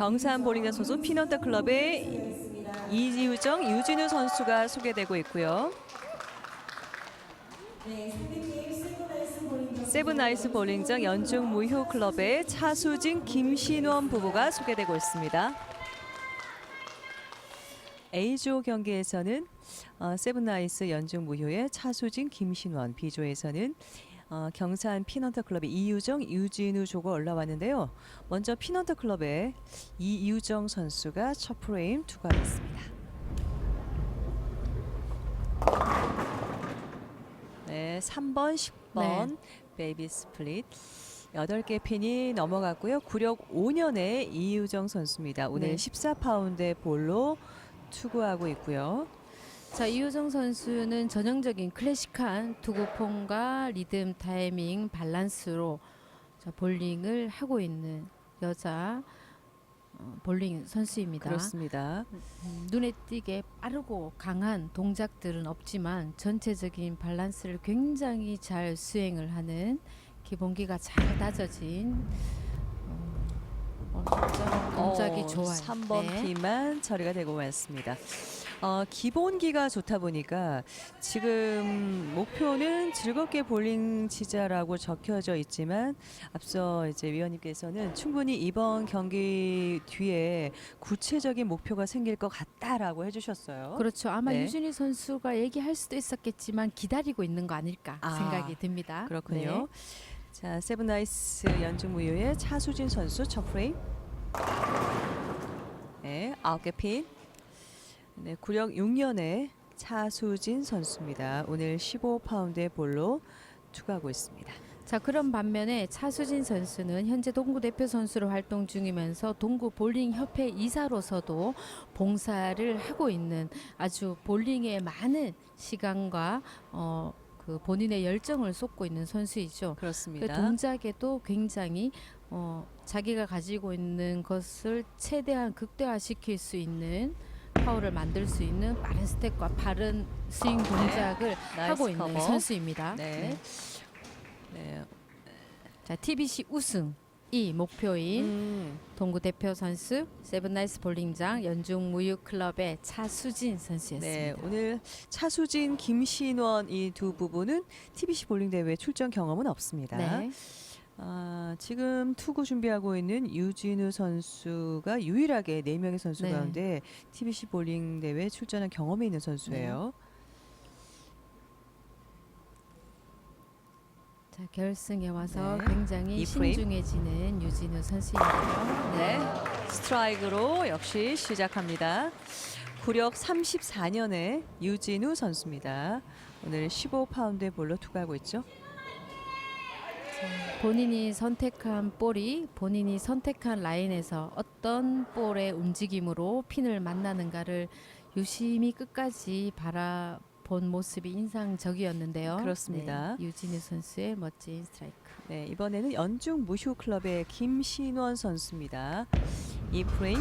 경산 보링장 소속 피넌트 클럽의 이지우정, 유진우 선수가 소개되고 있고요. 세븐아이스 볼링장 연중 무효 클럽의 차수진, 김신원 부부가 소개되고 있습니다. A조 경기에서는 어, 세븐아이스 연중 무효의 차수진, 김신원, B조에서는 어, 경산 피넌트 클럽의 이유정, 유진우 조가 올라왔는데요. 먼저 피넌트 클럽의 이유정 선수가 첫 프레임 투과했습니다. 네, 3번, 10번 베이비 스플릿 8개 핀이 넘어갔고요. 구력 5년의 이유정 선수입니다. 오늘 네. 14파운드의 볼로 투구하고 있고요. 자 이효정 선수는 전형적인 클래식한 투구폼과 리듬, 타이밍, 밸런스로 자, 볼링을 하고 있는 여자 어, 볼링 선수입니다. 그렇습니다. 음, 눈에 띄게 빠르고 강한 동작들은 없지만 전체적인 밸런스를 굉장히 잘 수행을 하는 기본기가 잘 다져진 어, 어, 동작이 어, 좋아요. 3번 네. 피만 처리가 되고 말습니다. 어, 기본기가 좋다 보니까 지금 목표는 즐겁게 볼링 치자라고 적혀져 있지만 앞서 이제 위원님께서는 충분히 이번 경기 뒤에 구체적인 목표가 생길 것 같다라고 해주셨어요. 그렇죠. 아마 네. 유진희 선수가 얘기할 수도 있었겠지만 기다리고 있는 거 아닐까 아, 생각이 듭니다. 그렇군요. 자, 세븐나이스 연중 무효의 차수진 선수 첫 프레임. 네, 아홉 개 핀. 네, 구력 6년의 차수진 선수입니다. 오늘 15파운드의 볼로 투구하고 있습니다. 네. 자 그런 반면에 차수진 선수는 현재 동구 대표 선수로 활동 중이면서 동구 볼링 협회 이사로서도 봉사를 하고 있는 아주 볼링에 많은 시간과 어, 그 본인의 열정을 쏟고 있는 선수이죠. 그 그렇습니다. 동작에도 굉장히 어, 자기가 가지고 있는 것을 최대한 극대화시킬 수 있는 파워를 만들 수 있는 빠른 스텝과 바른 스윙 동작을 하고 나이스 있는 커버. 선수입니다. 네. 네. 자, TBC 우승 이 목표인 음, 동구 대표 선수 세븐나이스 볼링장 연중 무유 클럽의 차수진 선수였습니다. 네, 오늘 차수진, 김신원 이 두 부부는 TBC 볼링 대회 출전 경험은 없습니다. 네. 아, 지금 투구 준비하고 있는 유진우 선수가 유일하게 네 명의 선수 네. 가운데 TBC 볼링 대회 출전한 경험이 있는 선수예요. 자, 결승에 와서 네. 굉장히 이 프레임. 신중해지는 유진우 선수인데요. 네, 스트라이크로 역시 시작합니다. 구력 34년의 유진우 선수입니다. 오늘 15파운드의 볼로 투구하고 있죠. 본인이 선택한 볼이 본인이 선택한 라인에서 어떤 볼의 움직임으로 핀을 만나는가를 유심히 끝까지 바라본 모습이 인상적이었는데요. 그렇습니다. 네, 유진우 선수의 멋진 스트라이크. 네, 이번에는 연중 무휴 클럽의 김신원 선수입니다. 이 프레임.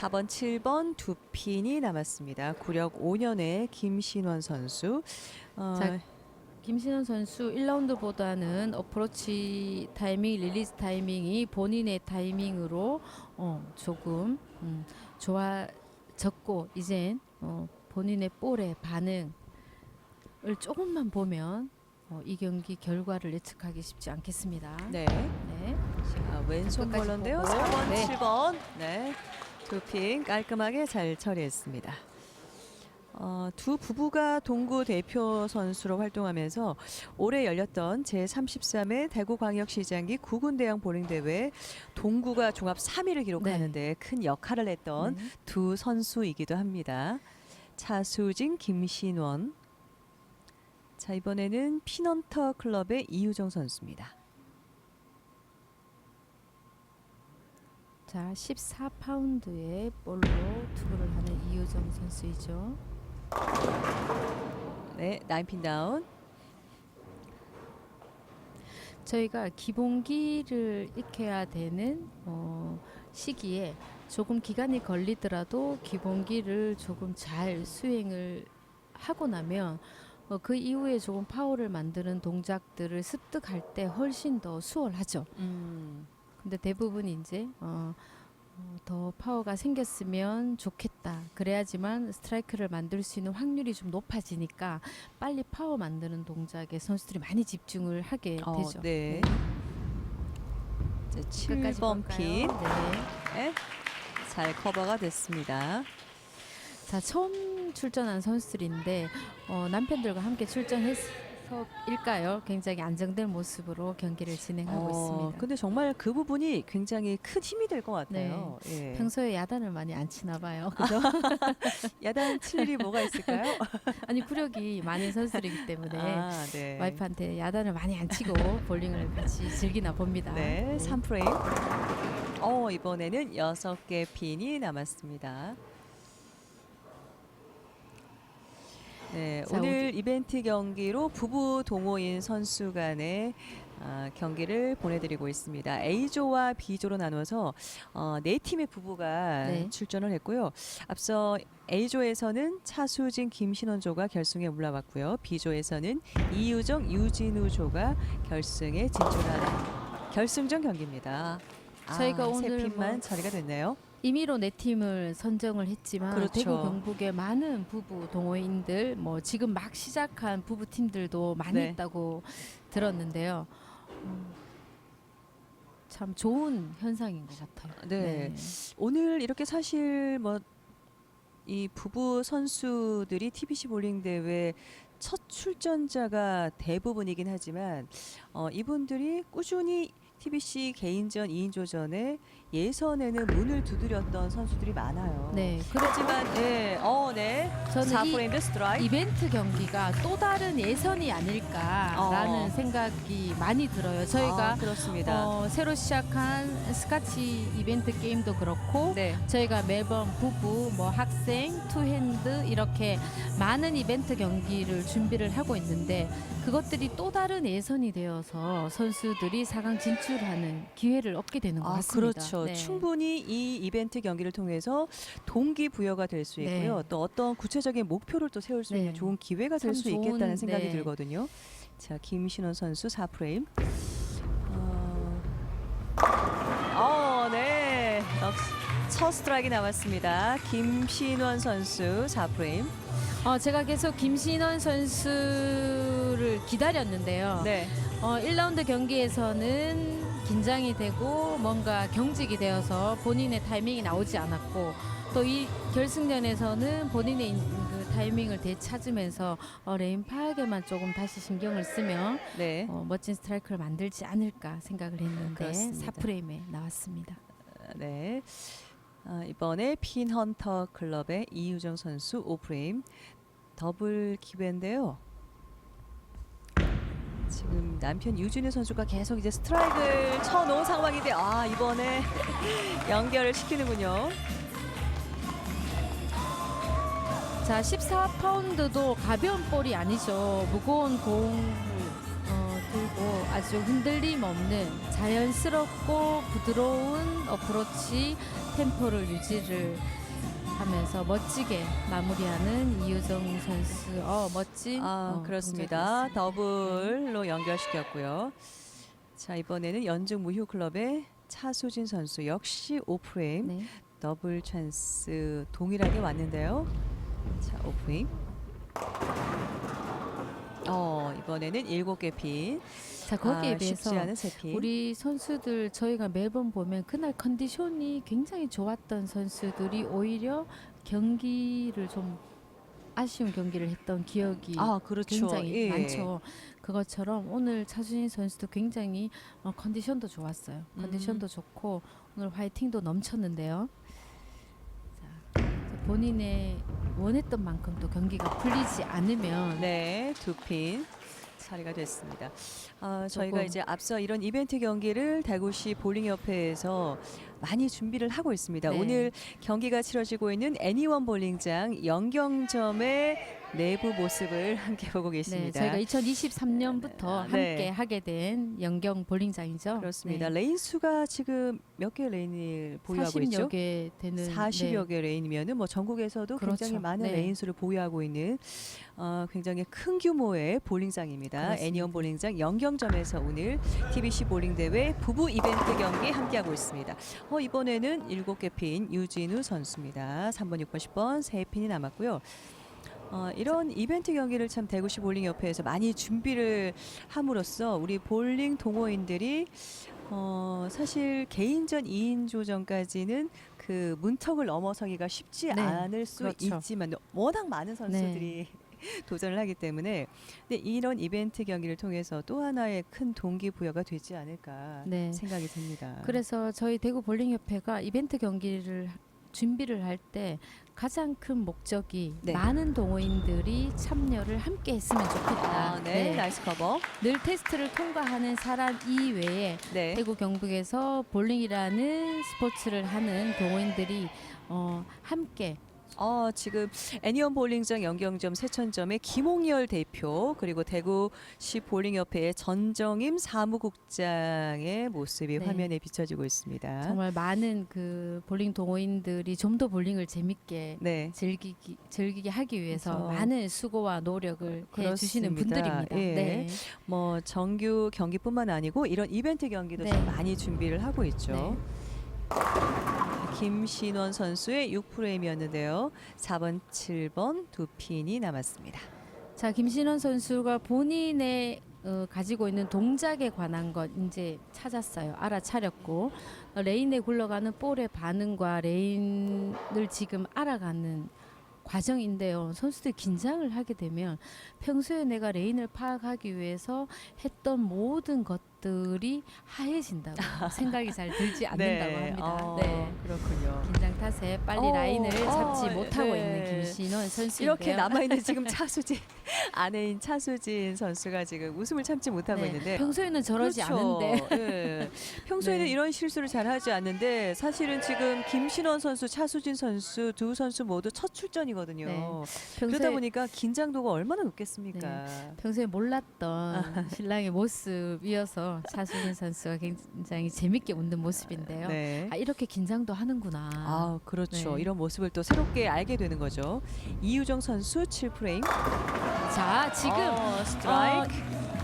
아, 4번, 7번 두 핀이 남았습니다. 구력 5년의 김신원 선수. 어, 자, 김신현 선수 1라운드보다는 어프로치 타이밍, 릴리즈 타이밍이 본인의 타이밍으로 어, 조금 음, 좋아졌고 이젠 어, 본인의 볼의 반응을 조금만 보면 어, 이 경기 결과를 예측하기 쉽지 않겠습니다. 네. 네. 자, 왼손. 보고. 4번, 네. 7번. 네. 두핀 깔끔하게 잘 처리했습니다. 어, 두 부부가 동구 대표 선수로 활동하면서 올해 열렸던 제33회 대구광역시장기 구군대항 볼링대회 동구가 종합 3위를 기록하는데 큰 역할을 했던 네. 두 선수이기도 합니다. 차수진, 김신원. 자 이번에는 피넌터 클럽의 이유정 선수입니다. 자, 14파운드의 볼로 투구를 하는 이효정 선수이죠. 네, 나인핀 다운. 저희가 기본기를 익혀야 되는 어, 시기에 조금 기간이 걸리더라도 기본기를 조금 잘 수행을 하고 나면 어, 그 이후에 조금 파워를 만드는 동작들을 습득할 때 훨씬 더 수월하죠. 음. 근데 대부분 이제 어, 어, 더 파워가 생겼으면 좋겠다. 그래야지만 스트라이크를 만들 수 있는 확률이 좀 높아지니까 빨리 파워 만드는 동작에 선수들이 많이 집중을 하게 어, 되죠. 네. 끝까지 7번 볼까요? 핀. 네. 네. 잘 커버가 됐습니다. 자 처음 출전한 선수들인데 어, 남편들과 함께 출전해 서일까요? 굉장히 안정된 모습으로 경기를 진행하고 어, 있습니다. 근데 정말 그 부분이 굉장히 큰 힘이 될 것 같아요. 예. 평소에 야단을 많이 안 치나 봐요. 그죠? 야단 칠 일이 뭐가 있을까요? 아니 구력이 많은 선수들이기 때문에 아, 네. 와이프한테 야단을 많이 안 치고 볼링을 같이 즐기나 봅니다. 네, 3프레임. 어, 이번에는 6개 핀이 남았습니다. 네, 자, 오늘 이벤트 경기로 부부 동호인 선수 간의 아, 경기를 보내드리고 있습니다. A조와 B조로 나눠서 어, 네 팀의 부부가 네. 출전을 했고요. 앞서 A조에서는 차수진, 김신원조가 결승에 올라왔고요. B조에서는 이유정, 유진우조가 결승에 진출하는 결승전 경기입니다. 저희가 아, 오늘 세 핀만 뭐 처리가 됐네요. 임의로 네 팀을 선정을 했지만 그렇죠. 대구 경북의 많은 부부 동호인들 뭐 지금 막 시작한 부부 팀들도 많이 네. 있다고 들었는데요. 음, 참 좋은 현상인 것 같아요. 네. 오늘 이렇게 사실 뭐 이 부부 선수들이 TBC 볼링 대회 첫 출전자가 대부분이긴 하지만 어, 이분들이 꾸준히 TBC 개인전 2인조전에 예선에는 문을 두드렸던 선수들이 많아요. 네. 그렇지만 예, 어, 네. 저는 이 4프레임 스트라이크. 이벤트 경기가 또 다른 예선이 아닐까라는 어. 생각이 많이 들어요. 저희가 아, 그렇습니다. 어, 새로 시작한 스카치 이벤트 게임도 그렇고 네. 저희가 매번 부부, 뭐 학생, 투핸드 이렇게 많은 이벤트 경기를 준비를 하고 있는데 그것들이 또 다른 예선이 되어서 선수들이 4강 진출하는 기회를 얻게 되는 것 아, 같습니다. 그렇죠. 네. 충분히 이 이벤트 경기를 통해서 동기 부여가 될수 네. 있고요. 또 어떤 구체적인 목표를 또 세울 수 있는 네. 좋은 기회가 될참수 있겠다는 생각이 네. 들거든요. 자, 김신원 선수 4프레임. 어, 어, 네. 첫 스트라이크 나왔습니다. 김신원 선수 4프레임. 어, 제가 계속 김신원 선수를 기다렸는데요. 네. 어, 1라운드 경기에서는 긴장이 되고 뭔가 경직이 되어서 본인의 타이밍이 나오지 않았고 또 이 결승전에서는 본인의 그 타이밍을 되찾으면서 어, 레인 파악에만 조금 다시 신경을 쓰면 네. 어, 멋진 스트라이크를 만들지 않을까 생각을 했는데 그렇습니다. 4프레임에 나왔습니다. 네. 아, 이번에 핀 헌터 클럽의 이유정 선수 5프레임 더블 기회인데요. 지금 남편 유진우 선수가 계속 이제 스트라이크를 쳐놓은 상황인데 아 이번에 연결을 시키는군요. 자, 14파운드도 가벼운 볼이 아니죠. 무거운 공을 어, 들고 아주 흔들림 없는 자연스럽고 부드러운 어프로치 템포를 유지를 하면서 멋지게 마무리하는 이유정 선수. 어, 멋진 아 어, 그렇습니다. 동작이었습니다. 더블로 연결시켰고요. 자 이번에는 연중 무휴 클럽의 차수진 선수 역시 5프레임 네. 더블 찬스 동일하게 왔는데요. 자, 오프닝. 어, 이번에는 일곱 개 핀. 자, 거기에 아, 비해서 쉽지 않은 세 핀. 우리 선수들 저희가 매번 보면 그날 컨디션이 굉장히 좋았던 선수들이 오히려 경기를 좀 아쉬운 경기를 했던 기억이 아, 그렇죠. 굉장히 예. 많죠. 그것처럼 오늘 차수진 선수도 굉장히 어, 컨디션도 좋았어요. 컨디션도 음. 좋고 오늘 화이팅도 넘쳤는데요. 자, 본인의 원했던 만큼 또 경기가 풀리지 않으면 네, 두 핀. 처리가 됐습니다. 아, 저희가 조금- 이제 앞서 이런 이벤트 경기를 대구시 볼링협회에서 많이 준비를 하고 있습니다. 네. 오늘 경기가 치러지고 있는 애니원 볼링장 영경점의 내부 모습을 함께 보고 네, 계십니다. 저희가 2023년부터 네. 함께 하게 된 영경 볼링장이죠. 그렇습니다. 네. 레인 수가 지금 몇 개 레인을 보유하고 40여 있죠? 개 되는 40여 네. 개 레인이면은 뭐 전국에서도 그렇죠. 굉장히 많은 네. 레인 수를 보유하고 있는 어, 굉장히 큰 규모의 볼링장입니다. 그렇습니다. 애니언 볼링장 영경점에서 오늘 TBC 볼링 대회 부부 이벤트 경기 함께하고 있습니다. 어, 이번에는 7개 핀 유진우 선수입니다. 3번, 6번, 10번 세 핀이 남았고요. 어, 이런 이벤트 경기를 참 대구시 볼링 협회에서 많이 준비를 함으로써 우리 볼링 동호인들이 어, 사실 개인전 2인조전까지는 그 문턱을 넘어서기가 쉽지 네, 않을 수 그렇죠. 있지만 워낙 많은 선수들이 도전을 하기 때문에 근데 이런 이벤트 경기를 통해서 또 하나의 큰 동기부여가 되지 않을까 네. 생각이 듭니다. 그래서 저희 대구 볼링 협회가 이벤트 경기를 준비를 할 때 가장 큰 목적이 네. 많은 동호인들이 참여를 함께 했으면 좋겠다. 아, 네, 나이스 커버. 늘 테스트를 통과하는 사람 이외에 네. 대구 경북에서 볼링이라는 스포츠를 하는 동호인들이 어, 함께 어, 지금 애니언 볼링장 연경점 세천점의 김홍열 대표 그리고 대구시 볼링협회의 전정임 사무국장의 모습이 네. 화면에 비춰지고 있습니다. 정말 많은 그 볼링 동호인들이 좀 더 볼링을 재밌게 네. 즐기기 즐기게 하기 위해서 그렇죠. 많은 수고와 노력을 해 주시는 그렇습니다. 분들입니다. 예. 네. 뭐 정규 경기뿐만 아니고 이런 이벤트 경기도 네. 참 많이 준비를 하고 있죠. 네. 김신원 선수의 6프레임이었는데요. 4번, 7번 두 핀이 남았습니다. 자 김신원 선수가 본인의 어, 가지고 있는 동작에 관한 것 이제 찾았어요. 알아차렸고 어, 레인에 굴러가는 볼의 반응과 레인을 지금 알아가는 과정인데요. 선수들이 긴장을 하게 되면 평소에 내가 레인을 파악하기 위해서 했던 모든 것 들이 하얘진다고 생각이 잘 들지 않는다고 합니다. 어, 네. 그렇군요. 긴장 탓에 빨리 어, 라인을 잡지 어, 못하고 네. 있는 김신원 선수인데요. 이렇게 남아 있는 지금 차수진 아내인 차수진 선수가 지금 웃음을 참지 못하고 네, 있는데 평소에는 저러지 그렇죠. 않은데 예. 평소에는 네. 이런 실수를 잘 하지 않는데 사실은 지금 김신원 선수, 차수진 선수 두 선수 모두 첫 출전이거든요. 네. 그러다 보니까 긴장도가 얼마나 높겠습니까? 평소에 몰랐던 신랑의 모습이어서 차수진 선수가 굉장히 재밌게 웃는 모습인데요. 네. 아 이렇게 긴장도 하는구나. 아, 그렇죠. 네. 이런 모습을 또 새롭게 알게 되는 거죠. 이유정 선수 7프레임. 자 지금 어, 스트라이크. 어,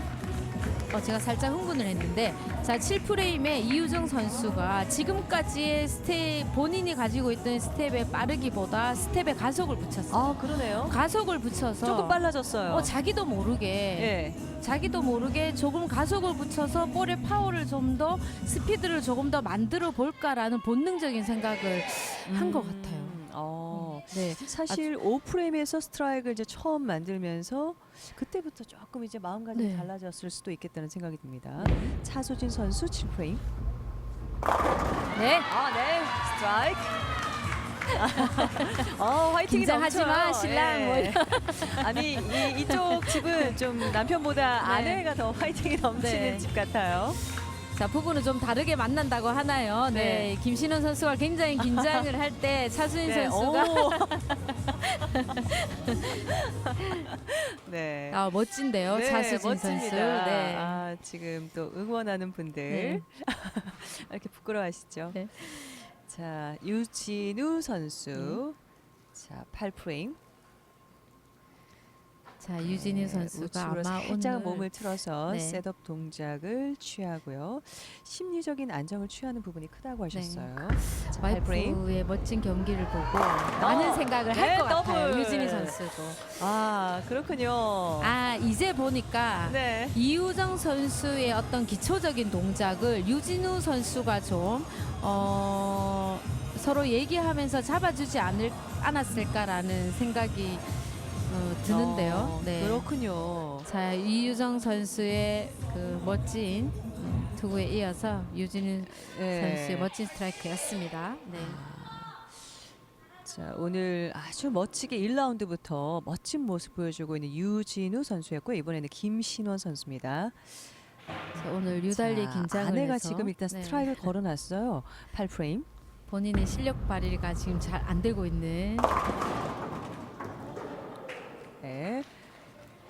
제가 살짝 흥분을 했는데 자 7프레임에 이유정 선수가 지금까지의 스텝 본인이 가지고 있던 스텝의 빠르기보다 스텝에 가속을 붙였어요. 아, 그러네요. 가속을 붙여서 조금 빨라졌어요. 어, 자기도 모르게 예. 자기도 모르게 조금 가속을 붙여서 볼의 파워를 좀 더 스피드를 조금 더 만들어 볼까라는 본능적인 생각을 한것 음, 같아요. 어. 네. 사실 5프레임에서 스트라이크를 이제 처음 만들면서 그때부터 조금 이제 마음가짐이 네. 달라졌을 수도 있겠다는 생각이 듭니다. 차수진 선수 7프레임. 네. 아, 네. 스트라이크. 어, 화이팅이 긴장하지 마, 넘쳐요. 신랑. 뭐 예. 아니, 이, 이쪽 집은 좀 남편보다 네. 아내가 더 화이팅이 넘치는 네. 집 같아요. 자 부부는 좀 다르게 만난다고 하나요? 네. 네. 김신원 선수가 굉장히 긴장을 할 때 차수인 선수가 오. 네. 아 멋진데요, 네, 차수진 멋집니다. 선수. 네. 아, 지금 또 응원하는 분들 네. 이렇게 부끄러워하시죠? 네. 자, 유진우 선수. 자, 8프레임. 자 유진희 네, 선수가 우측으로 아마 살짝 오늘 몸을 틀어서 네. 셋업 동작을 취하고요. 심리적인 안정을 취하는 부분이 크다고 하셨어요. 자, 8프레임. 와이프의 멋진 경기를 보고 많은 생각을 네, 할것 같아요. 유진희 선수도. 아, 그렇군요. 아 이제 보니까 네. 이우정 선수의 어떤 기초적인 동작을 유진우 선수가 좀 어, 서로 얘기하면서 잡아주지 않을, 않았을까라는 생각이 어, 드는데요. 어, 네. 그렇군요. 자 이유정 선수의 그 멋진 음, 투구에 이어서 유진우 네. 선수의 멋진 스트라이크였습니다. 네. 자, 오늘 아주 멋지게 1라운드부터 멋진 모습 보여주고 있는 유진우 선수였고요. 이번에는 김신원 선수입니다. 자, 오늘 유달리 자, 긴장을 아내가 해서 지금 일단 네, 스트라이크를 걸어놨어요. 8프레임. 본인의 실력 발휘가 지금 잘 안 되고 있는 네.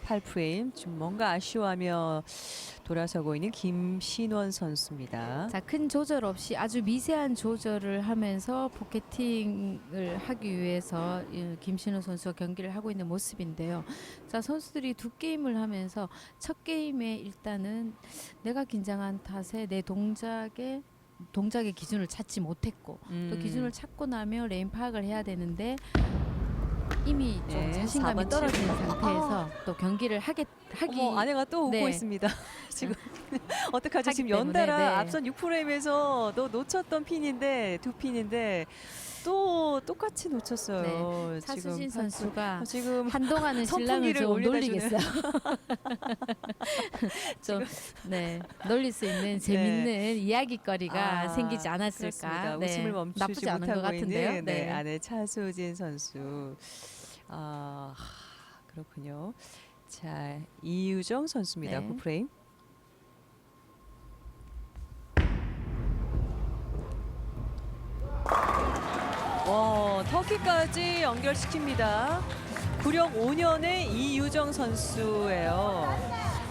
8프레임 지금 뭔가 아쉬워하며 돌아서고 있는 김신원 선수입니다. 자, 큰 조절 없이 아주 미세한 조절을 하면서 포켓팅을 하기 위해서 이 김신우 선수가 경기를 하고 있는 모습인데요. 자, 선수들이 두 게임을 하면서 첫 게임에 일단은 내가 긴장한 탓에 내 동작에 동작의 기준을 찾지 못했고 또 음. 기준을 찾고 나면 레인 파악을 해야 되는데 이미 좀 네, 자신감이 4번 떨어진. 상태에서 또 경기를 하게 하기 어머, 아내가 또 오고 네. 있습니다. 지금 어떡하죠? 하기 지금 때문에, 연달아 네. 앞선 6프레임에서 너 놓쳤던 핀인데 두 핀인데 또 똑같이 놓쳤어요. 네. 차수진 지금 선수가 어, 지금 한동안은 선풍기를 좀 올려다 놀리겠어요. 좀 네, 놀릴 수 있는 재밌는 이야기거리가 네. 아, 생기지 않았을까. 그렇습니다. 네, 웃음을 멈추지 나쁘지 않은 것 못하고 같은데요. 있는 네, 네. 아내 차수진 선수. 아 하, 그렇군요. 자 이유정 선수입니다. 네. 9프레임. 와 터키까지 연결시킵니다. 구력 5년의 이유정 선수예요.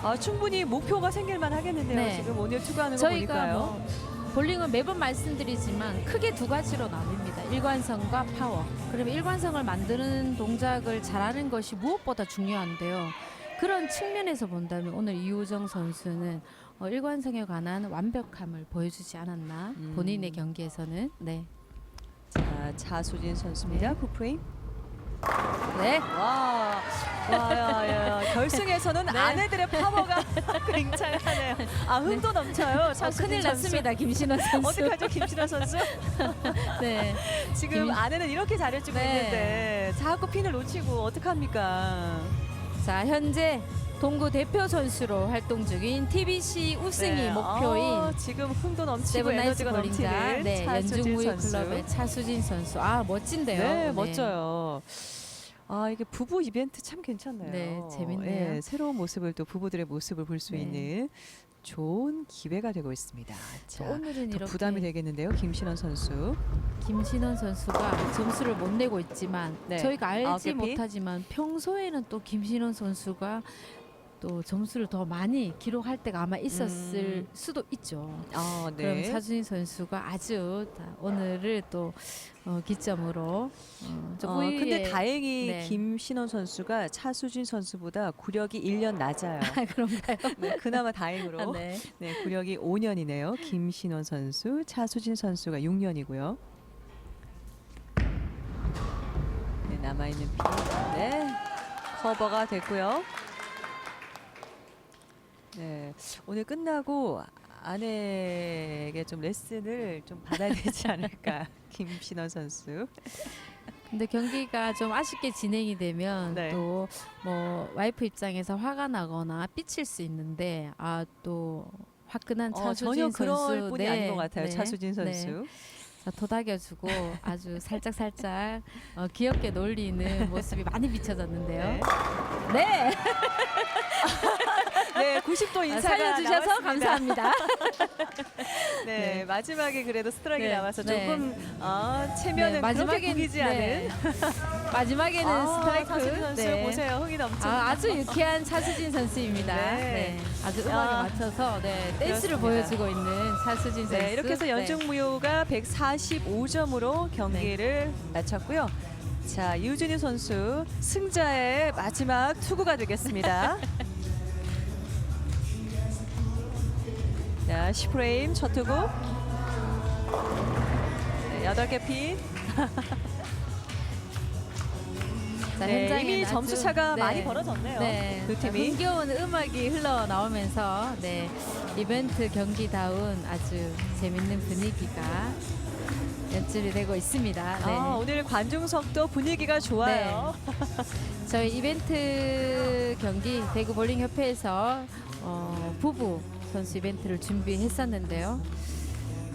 아 충분히 목표가 생길만 하겠는데요. 네. 지금 오늘 투구하는 거 저희가 보니까요. 뭐 볼링은 매번 말씀드리지만 크게 두 가지로 나뉩니다. 일관성과 파워. 그러면 일관성을 만드는 동작을 잘하는 것이 무엇보다 중요한데요. 그런 측면에서 본다면 오늘 이우정 선수는 어, 일관성에 관한 완벽함을 보여주지 않았나 음. 본인의 경기에서는 네. 자 차수진 선수입니다. 네. 9프레임. 네. 와, 와, 야, 야. 결승에서는 네. 아내들의 파워가 굉장하네요. 아, 흥도 넘쳐요. 아, 큰일 선수. 났습니다, 김신원 선수. 어떡하죠, 김신아 선수? 네. 지금 김- 아내는 이렇게 잘해주고 네. 있는데 자꾸 핀을 놓치고 어떡합니까? 자, 현재 동구 대표 선수로 활동 중인 TBC 우승이 네. 목표인 어, 지금 흥도 넘치고 에너지가 넘치는 네, 차수진 연중무휴 선수. 클럽의 차수진 선수. 아, 멋진데요. 네, 멋져요. 아 이게 부부 이벤트 참 괜찮네요. 네, 재밌네요. 예, 새로운 모습을 또 부부들의 모습을 볼 수 네. 있는 좋은 기회가 되고 있습니다. 자, 오늘은 더 이렇게 부담이 되겠는데요, 김신원 선수. 김신원 선수가 점수를 못 내고 있지만 네. 저희가 아홉 알지 개 피? 못하지만 평소에는 또 김신원 선수가 또 점수를 더 많이 기록할 때가 아마 있었을 음. 수도 있죠. 아, 그럼 네. 차준희 선수가 아주 다 오늘을 또 어, 기점으로 어, 좀 어, 근데 다행히 네. 김신원 선수가 차수진 선수보다 구력이 1년 낮아요. 아, 그런가요? 네, 그나마 다행으로. 아, 네. 네, 구력이 5년이네요. 김신원 선수, 차수진 선수가 6년이고요. 네, 남아 있는 피. 네. 커버가 됐고요. 네. 오늘 끝나고 아내에게 좀 레슨을 좀 받아야 되지 않을까. 김신원 선수. 근데 경기가 좀 아쉽게 진행이 되면 네. 또 뭐 와이프 입장에서 화가 나거나 삐칠 수 있는데 아 또 화끈한 어, 차수진 전혀 선수 그럴 분이 네, 아닌 것 같아요. 네, 차수진 네. 선수. 자, 도닥여주고 아주 살짝 살짝 어, 귀엽게 놀리는 모습이 많이 비춰졌는데요. 네. 네, 네, 90도 아, 인사가 살려주셔서 나왔습니다. 감사합니다. 네, 네. 마지막에 그래도 스트라이크 네, 나와서 네. 조금 어, 체면은 네, 그렇게 구기지 않은 네. 마지막에는 아, 스트라이크. 차수진 선수 네. 보세요, 흥이 넘쳐. 아, 아주 유쾌한 차수진 선수입니다. 네. 네. 아주 음악에 아, 맞춰서 네, 댄스를 그렇습니다. 보여주고 있는 차수진 선수. 네, 이렇게 해서 네. 연중무효가 145점으로 경기를 마쳤고요. 자, 유진희 선수 승자의 마지막 투구가 되겠습니다. 자, 10프레임 첫 투구. 네, 8개 핀. 자, 네, 현장에는 이미 아주- 점수 차가 네. 많이 벌어졌네요. 네, 두 팀이. 흥겨운 음악이 흘러 나오면서 네 이벤트 경기다운 아주 재밌는 분위기가 연출이 되고 있습니다. 네. 아, 오늘 관중석도 분위기가 좋아요. 저희 이벤트 경기 대구 볼링 협회에서 어, 부부 선수 이벤트를 준비했었는데요.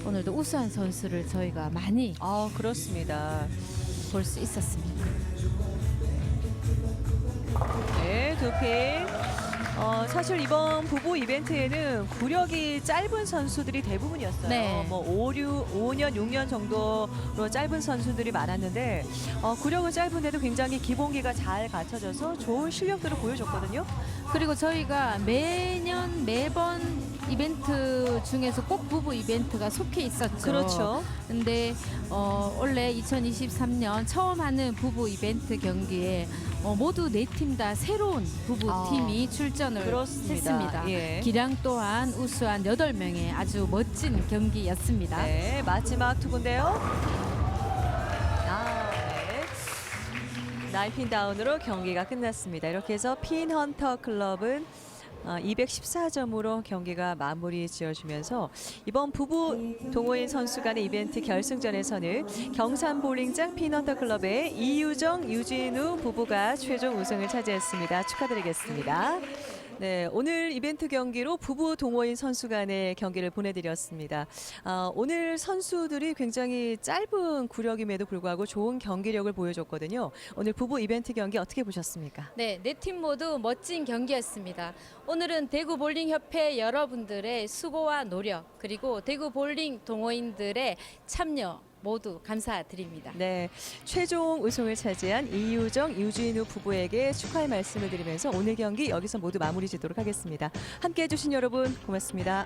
오늘도 우수한 선수를 저희가 많이 아, 그렇습니다. 볼 수 있었습니다. 네, 두 핀. 어, 사실 이번 부부 이벤트에는 구력이 짧은 선수들이 대부분이었어요. 네. 뭐 5, 6, 5년, 6년 정도로 짧은 선수들이 많았는데 어, 구력은 짧은데도 굉장히 기본기가 잘 갖춰져서 좋은 실력들을 보여줬거든요. 그리고 저희가 매년 매번 이벤트 중에서 꼭 부부 이벤트가 속해 있었죠. 그렇죠. 근데 어, 원래 2023년 처음 하는 부부 이벤트 경기에 어, 모두 네 팀 다 새로운 부부 아, 팀이 출전을 그렇습니다. 했습니다. 예. 기량 또한 우수한 8명의 아주 멋진 경기였습니다. 네, 마지막 투구인데요. 아, 네. 나인핀 다운으로 경기가 끝났습니다. 이렇게 해서 핀 헌터 클럽은 214점으로 경기가 마무리 지어주면서 이번 부부 동호인 선수 간의 이벤트 결승전에서는 경산 볼링장 핀헌터 클럽의 이유정, 유진우 부부가 최종 우승을 차지했습니다. 축하드리겠습니다. 네, 오늘 이벤트 경기로 부부 동호인 선수 간의 경기를 보내드렸습니다. 아, 오늘 선수들이 굉장히 짧은 구력임에도 불구하고 좋은 경기력을 보여줬거든요. 오늘 부부 이벤트 경기 어떻게 보셨습니까? 네, 네 팀 모두 멋진 경기였습니다. 오늘은 대구 볼링 협회 여러분들의 수고와 노력 그리고 대구 볼링 동호인들의 참여 모두 감사드립니다. 네, 최종 우승을 차지한 이유정, 유진우 부부에게 축하의 말씀을 드리면서 오늘 경기 여기서 모두 마무리 짓도록 하겠습니다. 함께 해 주신 여러분 고맙습니다.